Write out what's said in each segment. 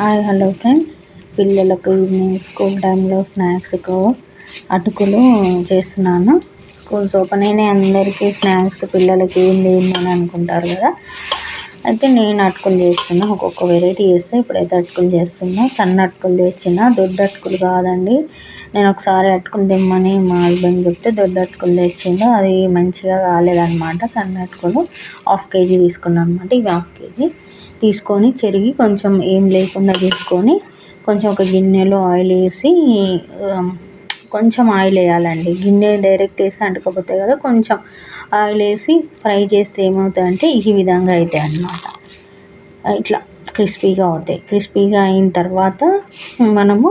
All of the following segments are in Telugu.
Hi hello friends. పిల్లలకు ఈవినింగ్ స్కూల్ టైంలో స్నాక్స్కు అటుకులు చేస్తున్నాను. స్కూల్స్ ఓపెన్ అయినా అందరికీ స్నాక్స్ పిల్లలకి ఏం లేదు అని అనుకుంటారు కదా. అయితే నేను అటుకులు చేస్తున్నా. ఒక్కొక్క వెరైటీ చేస్తే ఇప్పుడైతే అటుకులు చేస్తున్నా. సన్న అటుకులు తెచ్చిన. దొడ్డ అటుకులు కాదండి. నేను ఒకసారి అటుకులు తెమ్మని మా హస్బెండ్ చెప్తే దొడ్డ అటుకులు తెచ్చిండు. అది మంచిగా కాలేదన్నమాట. సన్న అటుకులు హాఫ్ కేజీ తీసుకున్నాను అనమాట ఇవి హాఫ్ కేజీ. తీసుకొని చెరిగి కొంచెం ఏం లేకుండా తీసుకొని కొంచెం ఒక గిన్నెలో ఆయిల్ వేసి కొంచెం ఆయిల్ వేయాలండి. గిన్నె డైరెక్ట్ వేసి అంటుకోపోతాయి కదా కొంచెం ఆయిల్ వేసి ఫ్రై చేస్తే ఏమవుతాయంటే ఈ విధంగా అవుతాయి అన్నమాట. ఇట్లా క్రిస్పీగా అవుతాయి. క్రిస్పీగా అయిన తర్వాత మనము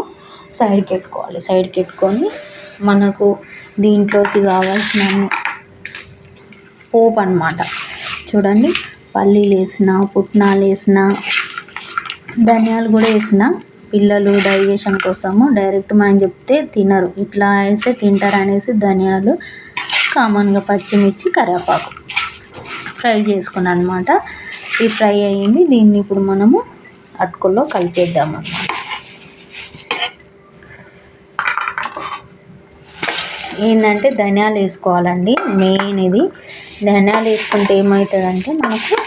సైడ్కి పెట్టుకోవాలి సైడ్కి పెట్టుకొని మనకు దీంట్లోకి కావాల్సిన పోపు అనమాట చూడండి. పల్లీలు వేసిన పుట్నాలు వేసిన ధనియాలు కూడా వేసిన పిల్లలు డైజెషన్ కోసము డైరెక్ట్ మనం చెప్తే తినరు. ఇట్లా వేస్తే తింటారు అనేసి ధనియాలు కామన్గా పచ్చిమిర్చి కరివేపాకు ఫ్రై చేసుకున్నాను అనమాట ఈ ఫ్రై అయ్యింది. దీన్ని ఇప్పుడు మనము అటుకుల్లో కలిపేద్దాం అన్నమాట ఏంటంటే ధనియాలు వేసుకోవాలండి మెయిన్ ఇది. ధనియాలు వేసుకుంటే ఏమవుతుందంటే మనకు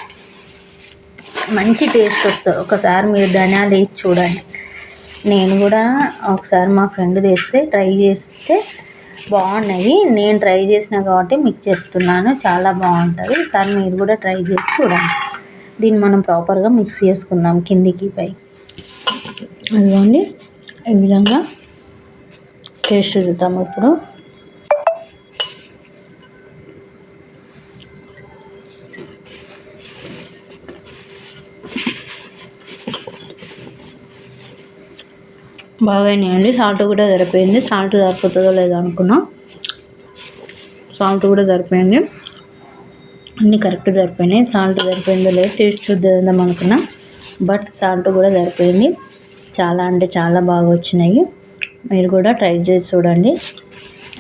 మంచి టేస్ట్ వస్తుంది. ఒకసారి మీరు ధనియాలు వేసి చూడండి. నేను కూడా ఒకసారి మా ఫ్రెండ్ తెస్తే ట్రై చేస్తే బాగున్నాయి. నేను ట్రై చేసిన కాబట్టి మీకు చెప్తున్నాను చాలా బాగుంటుంది. ఒకసారి మీరు కూడా ట్రై చేసి చూడండి. దీన్ని మనం ప్రాపర్గా మిక్స్ చేసుకుందాం కిందికి పై అదిగోండి ఈ విధంగా టేస్ట్ చూద్దాం ఇప్పుడు. బాగానేయండి. సాల్ట్ కూడా సరిపోయింది. సాల్ట్ సరిపోతుందో లేదో అనుకున్నా. సాల్ట్ కూడా సరిపోయింది. అన్నీ కరెక్ట్ సరిపోయినాయి. సాల్ట్ సరిపోయిందో లేదు టేస్ట్ చూద్దాం అనుకున్నా. బట్ సాల్ట్ కూడా సరిపోయింది. చాలా అంటే చాలా బాగా వచ్చినాయి. మీరు కూడా ట్రై చేసి చూడండి.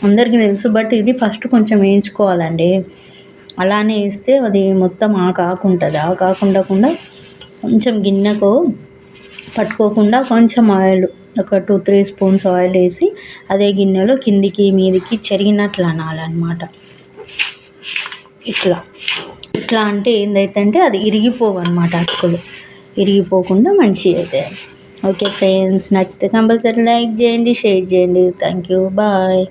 అందరికీ తెలుసు బట్ ఇది ఫస్ట్ కొంచెం వేయించుకోవాలండి. అలానే వేస్తే అది మొత్తం ఆ కాకుంటుంది ఆ కాకుండా కొంచెం గిన్నెకు పట్టుకోకుండా కొంచెం ఆయిల్ ఒక టూ త్రీ స్పూన్స్ ఆయిల్ వేసి అదే గిన్నెలో కిందికి మీదికి చెరిగినట్లు అనాలన్నమాట. ఇట్లా. ఇట్లా అంటే ఏందైతే అంటే అది ఇరిగిపోవన్నమాట అటుకులు. ఇరిగిపోకుండా మంచిగా అవుతాయి ఓకే ఫ్రెండ్స్ నచ్చితే కంపల్సరీ లైక్ చేయండి షేర్ చేయండి. Thank you. బాయ్.